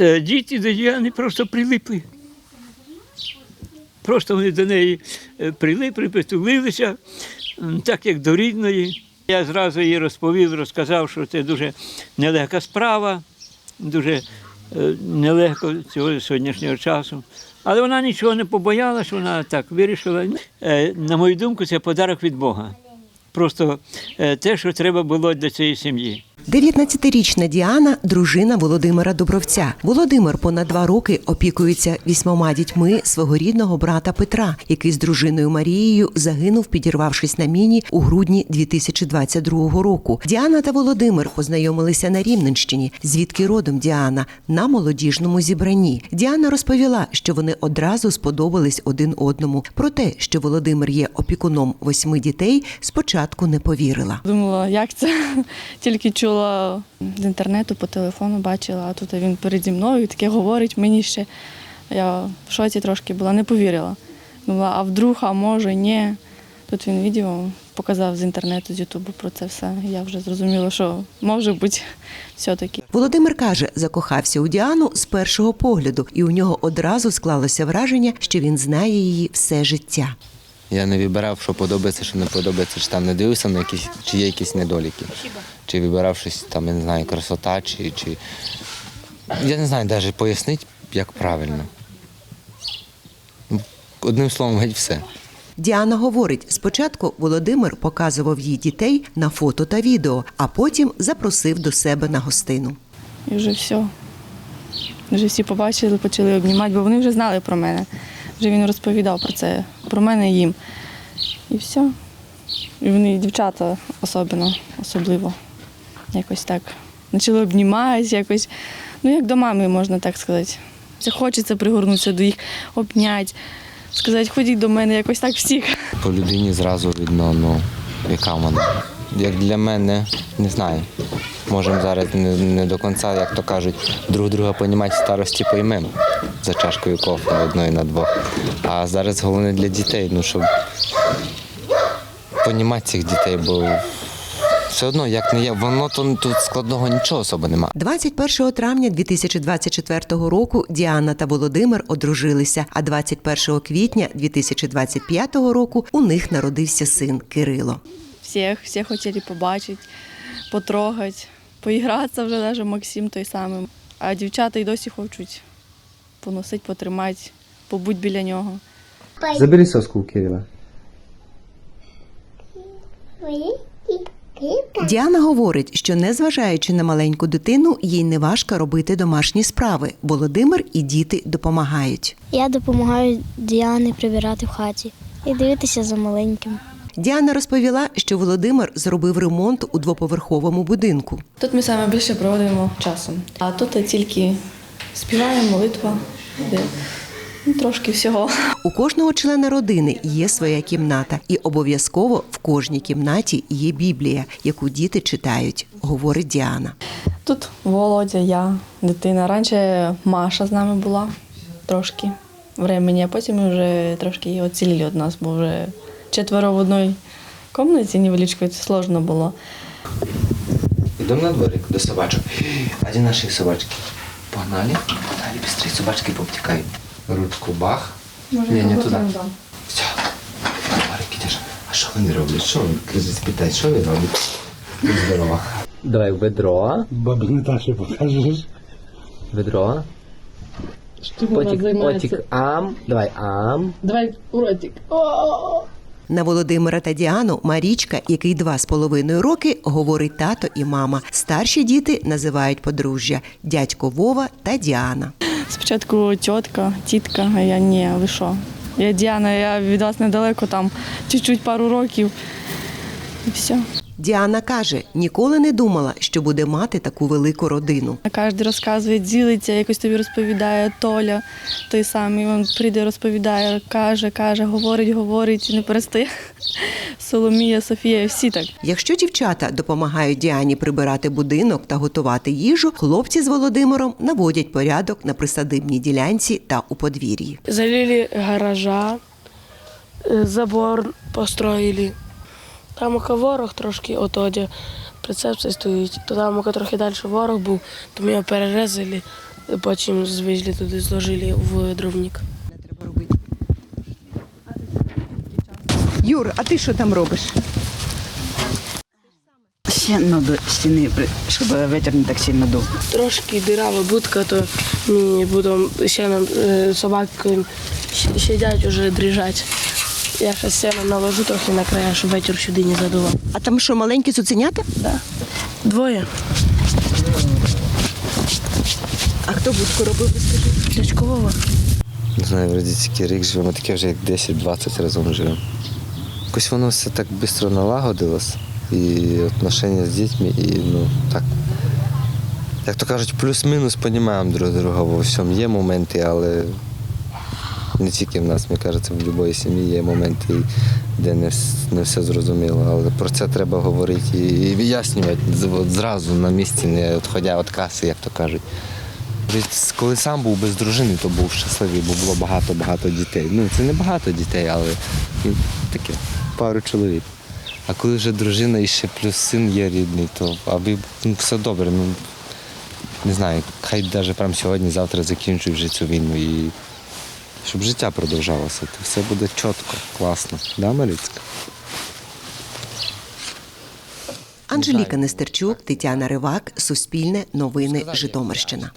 Е, Діти до Діани просто прилипли. Просто вони до неї е, прилипли, притулилися, так як до рідної. Я зразу їй розповів, розказав, що це дуже нелегка справа, дуже е, нелегко цього сьогоднішнього часу. Але вона нічого не побоялась, вона так вирішила. На мою думку, це подарок від Бога. Просто те, що треба було для цієї сім'ї. 19-річна Діана дружина Володимира Дубровця. Володимир понад два роки опікується вісьмома дітьми свого рідного брата Петра, який з дружиною Марією загинув, підірвавшись на міні у грудні 2022 року. Діана та Володимир познайомилися на Рівненщині, звідки родом Діана на молодіжному зібранні. Діана розповіла, що вони одразу сподобались один одному. Про те, що Володимир є опікуном восьми дітей, спочатку не повірила. Думала, як це? Тільки чула з інтернету по телефону, бачила, а тут він переді мною таке говорить мені ще. Я в шоці трошки була, не повірила. Думала, а вдруг, а може, ні. Тут він відео показав з інтернету, з Ютубу про це все. Я вже зрозуміла, що може бути все-таки. Володимир каже, закохався у Діану з першого погляду, і у нього одразу склалося враження, що він знає її все життя. Я не вибирав, що подобається, що не подобається, чи там не дивився на якісь, чи є якісь недоліки. Чи вибирав щось там, я не знаю, красота, чи. чи... Я не знаю навіть пояснити, як правильно. Одним словом, геть все. Діана говорить, спочатку Володимир показував їй дітей на фото та відео, а потім запросив до себе на гостину. І вже все. Вже всі побачили, почали обнімати, бо вони вже знали про мене. Вже він розповідав про це, про мене їм. І все. І вони, дівчата особливо, особливо. Якось так. Почали обніматися, якось, ну як до мами, можна так сказати. Це хочеться пригорнутися до їх, обняти, сказати, ходіть до мене, якось так всіх. По людині зразу видно, ну, яка вона. Як для мене, не знаю. Можемо зараз не, не до кінця, як то кажуть, друг друга понімати старості поймемо за чашкою кофе одної на двох. А зараз головне для дітей, ну щоб понімати цих дітей, бо все одно, як не є, воно то тут складного нічого особо немає. 21 травня 2024 року Діана та Володимир одружилися, а 21 квітня 2025 року у них народився син Кирило. Всіх, всіх хотіли побачити, потрогати, поігратися вже навіть Максим той самий. А дівчата й досі хочуть поносити, потримати, побути біля нього. Забери соску у Кирила. Діана говорить, що незважаючи на маленьку дитину, їй не важко робити домашні справи. Володимир і діти допомагають. Я допомагаю Діані прибирати в хаті і дивитися за маленьким. Діана розповіла, що Володимир зробив ремонт у двоповерховому будинку. Тут ми саме більше проводимо часу. А тут тільки співаємо, молитва, трошки всього. У кожного члена родини є своя кімната, і обов'язково в кожній кімнаті є Біблія, яку діти читають, говорить Діана. Тут Володя, я, дитина. Раніше Маша з нами була трошки времені, а потім ми вже трошки оціліли від нас, бо вже четверо в одній кімнаті невеличкої, це сложно було. Йдемо на дворик до собачок. А де наші собачки? Погнали? Погнали, быстрее, собачки повтікають. Ручку бах. Ні, не туди. Все. На дворик ідеш. А що вони роблять? Що вони? Кажи, спитай, що вони роблять? Будь здорова. Давай ведро. Бабі Наташі покажеш. Ведро. Потік, потік, ам. Давай, ам. Давай уродик. На Володимира та Діану Марічка, який два з половиною роки, говорить тато і мама. Старші діти називають подружжя дядько Вова та Діана. Спочатку тітка, тітка, а я ні, ви що? Я Діана, я від вас недалеко, там чуть-чуть пару років. І все. Діана каже, ніколи не думала, що буде мати таку велику родину. Кожен розказує, ділиться, якось тобі розповідає Толя, той самий він прийде, розповідає, каже, каже, говорить, говорить, не перестає. Соломія, Софія, всі так. Якщо дівчата допомагають Діані прибирати будинок та готувати їжу, хлопці з Володимиром наводять порядок на присадибній ділянці та у подвір'ї. залили гаража, е, забор построїли. Там ока ворог трошки отоді, прицеп цей стоїть. То там ока трохи далі ворог був, то ми його перерізали, потім звезли туди, зложили в дровник. Юр, а ти що там робиш? Стіну до стіни, щоб ветер не так сильно дув. Трошки дирава будка, то мені потім ще нам е, собаки сидять уже дрижать. Я ще сено наложу трохи на края, щоб ветер сюди не задував. А там що, маленькі цуценята? Да. Двоє. А хто будку робив, скажи? Дядько Вова. Не знаю, вроді тільки рік живемо, таке вже як 10-20 разом живемо. Якось воно все так швидко налагодилось. І відношення з дітьми, і ну так. Як то кажуть, плюс-мінус розуміємо друг друга во всьому. Є моменти, але не тільки в нас, мені кажеться, в будь-якій сім'ї є моменти, де не, не все зрозуміло. Але про це треба говорити і, вияснювати зразу на місці, не відходя від каси, як то кажуть. Коли сам був без дружини, то був щасливий, бо було багато-багато дітей. Ну, це не багато дітей, але ну, таке, пару чоловік. А коли вже дружина і ще плюс син є рідний, то аби ну, все добре. Ну, не знаю, хай навіть прямо сьогодні, завтра закінчують вже цю війну і щоб життя продовжалося, то все буде чітко, класно. Да, Маліцька? Анжеліка Нестерчук, Тетяна Ривак, Суспільне, Новини, Житомирщина.